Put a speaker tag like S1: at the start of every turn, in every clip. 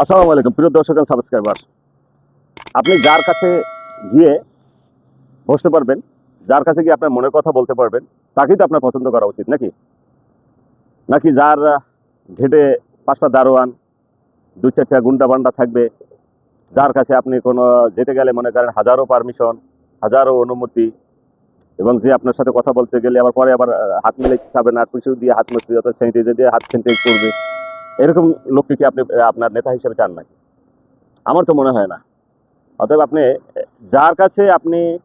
S1: আসসালামু আলাইকুম, প্রিয় দর্শক সাবস্ক্রাইবার আপনি যার কাছে গিয়ে বসতে পারবেন, যার কাছে গিয়ে আপনার মনের কথা বলতে পারবেন, তাকেই তো আপনার পছন্দ করা উচিত, নাকি? নাকি যার ঘেটে পাঁচটা দারোয়ান দু চারটা গুন্ডা বান্ডা থাকবে, যার কাছে আপনি কোনো যেতে গেলে মনে করেন হাজারো পারমিশন হাজারো অনুমতি, এবং যে আপনার সাথে কথা বলতে গেলে আবার পরে আবার হাত মিলে খাবেন আর কিছু দিয়ে হাত মুছবে অর্থাৎ স্যানিটাইজার দিয়ে হাত স্যানিটাইজ করবে। এরকম লোককে কি আপনি, আপনার নেতা হিসেবে চান নাকি? আমার তো মনে হয় না। অতএব আপনি, যার কাছে আপনি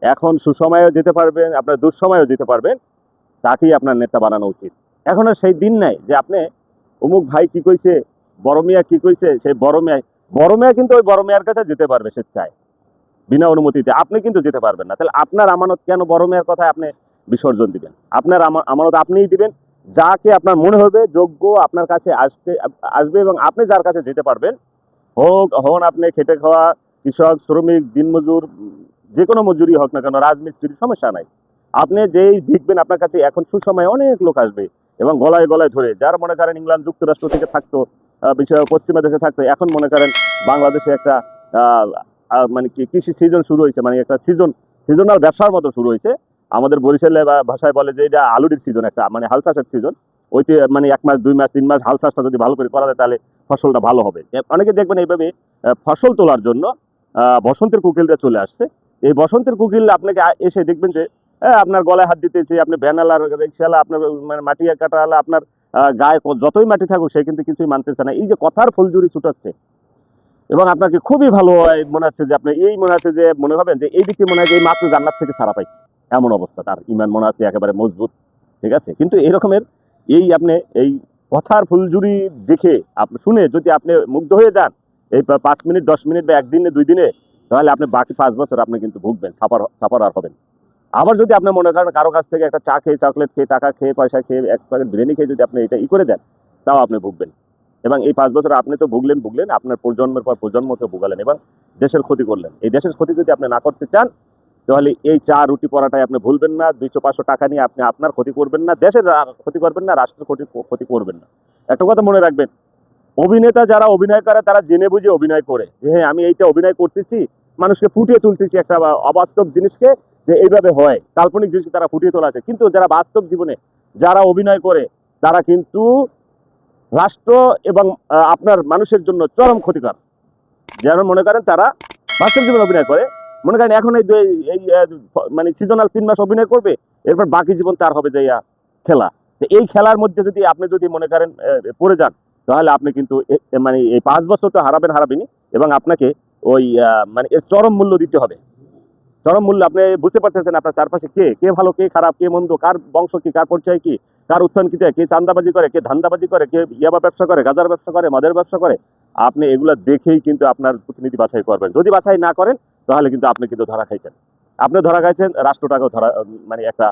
S1: এখন সুসময়েও যেতে পারবেন, আপনার দুঃসময়েও যেতে পারবেন, তাকেই আপনার নেতা বানানো উচিত। এখন সেই দিন নাই যে আপনি, অমুক ভাই কি কইছে, বড় মিয়া কি কইছে, সেই বড় মিয়া বড় মিয়া কিন্তু ওই বড় মিয়ার কাছে যেতে পারবে সে চায় বিনা অনুমতিতে। আপনি কিন্তু যেতে পারবেন না। তাহলে আপনার আমানত কেন বড় মেয়ের কথায় আপনি বিসর্জন দিবেন? আপনার আমা- আমানত আপনিই দিবেন যাকে আপনার মনে হবে যোগ্য আপনার কাছে আসতে, আসবে এবং আপনি যার কাছে যেতে পারবেন, হোক, হন আপনি খেটে খাওয়া কৃষক, শ্রমিক দিনমজুর যে কোনো মজুরি হোক না কেন, রাজমিস্ত্রির সমস্যা নাই। আপনি যেই দেখবেন আপনার কাছে এখন সুসময়ে অনেক লোক আসবে এবং গলায় গলায় ধরে, যার মনে করেন ইংল্যান্ড যুক্তরাষ্ট্র থেকে থাকতো বিশেষ পশ্চিমা দেশে থাকতো, এখন মনে করেন বাংলাদেশে একটা মানে কি, কৃষি সিজন শুরু হয়েছে মানে একটা সিজন সিজনাল ব্যবসার মতো শুরু হয়েছে আমাদের বরিশালে ভাষায় বলে যে এটা আলুরির সিজন একটা মানে হাল চাষের সিজন ওইতে মানে এক মাস, দুই মাস, তিন মাস হাল চাষটা যদি ভালো করে করা যায়, তাহলে ফসলটা ভালো হবে। অনেকে দেখবেন এইভাবে ফসল তোলার জন্য বসন্তের কুকিলটা চলে আসছে। এই বসন্তের কোকিল আপনাকে এসে দেখবেন যে আপনার গলায় হাত দিতেছে আপনি ব্যানালার রিক্সালা আপনার মানে মাটি কাটালা আপনার গায়ে যতই মাটি থাকুক, সে কিন্তু কিছুই মানতেছে না। এই যে কথার ফুলজুরি ছুটাচ্ছে, এবং আপনাকে খুবই ভালো মনে হচ্ছে যে, আপনি এই মনে হচ্ছে যে, মনে হবেন যে এই দিকে মনে হয় যে, এই মাত্র জান্নাত থেকে সারা পাইছে। এমন অবস্থা, তার ইমান মনে আছে একেবারে মজবুত, ঠিক আছে? কিন্তু এই রকমের এই আপনি এই কথার ফুলজুরি দেখে আপনি শুনে যদি আপনি মুগ্ধ হয়ে যান, এই পাঁচ মিনিট, দশ মিনিট বা একদিনে, দুই দিনে, তাহলে আপনি বাকি পাঁচ বছর আপনি কিন্তু ভুগবেন, সাফার সাফার আর হবেন আবার যদি আপনি মনে করেন কারও কাছ থেকে একটা চা খেয়ে চকলেট খেয়ে, টাকা খেয়ে, পয়সা খেয়ে, এক প্যাকেট বিরিয়ানি খেয়ে যদি আপনি এটা ই করে দেন, তাও আপনি ভুগবেন। এবং এই পাঁচ বছর আপনি তো ভুগলেন ভুগলেন, আপনার প্রজন্মের পর প্রজন্মকে ভুগালেন, এবং দেশের ক্ষতি করলেন। এই দেশের ক্ষতি যদি আপনি না করতে চান তাহলে এই চা রুটি পরাটাই আপনি ভুলবেন না, দুইশো পাঁচশো টাকা নিয়ে আপনি আপনার ক্ষতি করবেন না, দেশের ক্ষতি করবেন না, রাষ্ট্রের ক্ষতি ক্ষতি করবেন না। একটা কথা মনে রাখবেন, অভিনেতা যারা অভিনয় করে, তারা জেনে বুঝে অভিনয় করে। যে হ্যাঁ আমি এইটা অভিনয় করতেছি, মানুষকে ফুটিয়ে তুলতেছি একটা অবাস্তব জিনিসকে, যে এইভাবে হয়, কাল্পনিক জিনিসকে তারা ফুটিয়ে তোলা আছে। কিন্তু যারা বাস্তব জীবনে যারা অভিনয় করে, তারা কিন্তু রাষ্ট্র এবং আপনার মানুষের জন্য চরম ক্ষতিকর। যেমন মনে করেন তারা বাস্তব জীবনে অভিনয় করে মনে করেন এখন এই এই মানে সিজনাল তিন মাস অভিনয় করবে, এরপর বাকি জীবন তার হবে যে খেলা। এই খেলার মধ্যে যদি আপনি যদি মনে করেন পড়ে যান, তাহলে আপনি কিন্তু মানে এই পাঁচ বছর তো হারাবেন, হারাবেনই, এবং আপনাকে ওই মানে এর চরম মূল্য দিতে হবে। চরম মূল্য, আপনি বুঝতে পারতেছেন আপনার চারপাশে কে কে ভালো, কে খারাপ, কে মন্দ, কার বংশ কি, কার পরিচয় কি, কার উত্থান কি দেয় কে চান্দাবাজি করে, কে ধান্দাবাজি করে, কে ইয়াবা ব্যবসা করে, গাজার ব্যবসা করে, মদের ব্যবসা করে আপনি এগুলা দেখেই কিন্তু আপনার প্রতিনিধি বাছাই করবেন। যদি বাছাই না করেন, তাহলে কিন্তু আপনি কিন্তু ধরা খাইছেন। আপনি ধরা খাইছেন, রাষ্ট্রটাকেও ধরা মানে একটা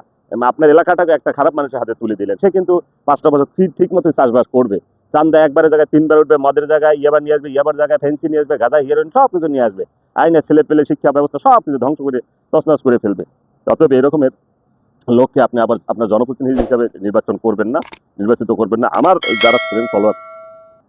S1: আপনার এলাকাটাকে একটা খারাপ মানুষের হাতে তুলে দিলেন। সে কিন্তু পাঁচটা বছর ঠিক ঠিক মতো চাষবাস করবে। চান্দা একবারের জায়গায়, তিনবার উঠবে, মদের জায়গায়, ইয়াবার নিয়ে আসবে, ইয়াবার জায়গায় ফেন্সি নিয়ে আসবে, গাঁজা, হিরোইন, সব কিছু নিয়ে আসবে। আইনের ছেলে পেলে শিক্ষা ব্যবস্থা সব কিছু ধ্বংস করে, তছনছ করে ফেলবে। অতএব এরকমের লোককে আপনি আবার আপনার জনপ্রতিনিধি হিসাবে নির্বাচন করবেন না, নির্বাচিত করবেন না। আমার যারা ফলোয়ার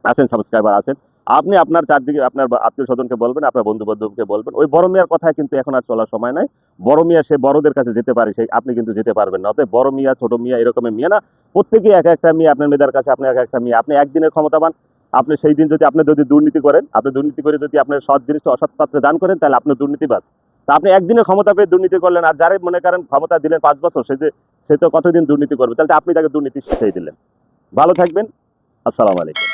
S1: আছেন সাবস্ক্রাইবার আছেন আপনি আপনার চারদিকে, আপনার আত্মীয় স্বজনকে বলবেন, আপনার বন্ধু বান্ধবকে বলবেন। ওই বড় মিয়ার কথা কিন্তু এখন আর চলার সময় নাই। বড় মিয়া, সে বড়দের কাছে যেতে পারে, সেই আপনি কিন্তু যেতে পারবেন না। অতএব বড় মিয়া, ছোট মিয়া, এরকমের মিয়া না। প্রত্যেকেই এক একটা মেয়ে আপনার মেয়েদের কাছে আপনি এক একটা মেয়ে। আপনি একদিনের ক্ষমতাবান। আপনি সেই দিন যদি আপনি যদি দুর্নীতি করেন, আপনি দুর্নীতি করে যদি আপনার সৎ জিনিসটা, অসৎ পাত্রে দান করেন, তাহলে আপনি দুর্নীতিবাজ। তা আপনি একদিনে ক্ষমতা পেয়ে দুর্নীতি করলেন, আর যারা মনে করেন ক্ষমতা দিলেন পাঁচ বছর, সে যে, সে তো কতদিন দুর্নীতি করবে? তাহলে আপনি তাকে দুর্নীতি শিখিয়ে দিলেন। ভালো থাকবেন। আসসালামু আলাইকুম।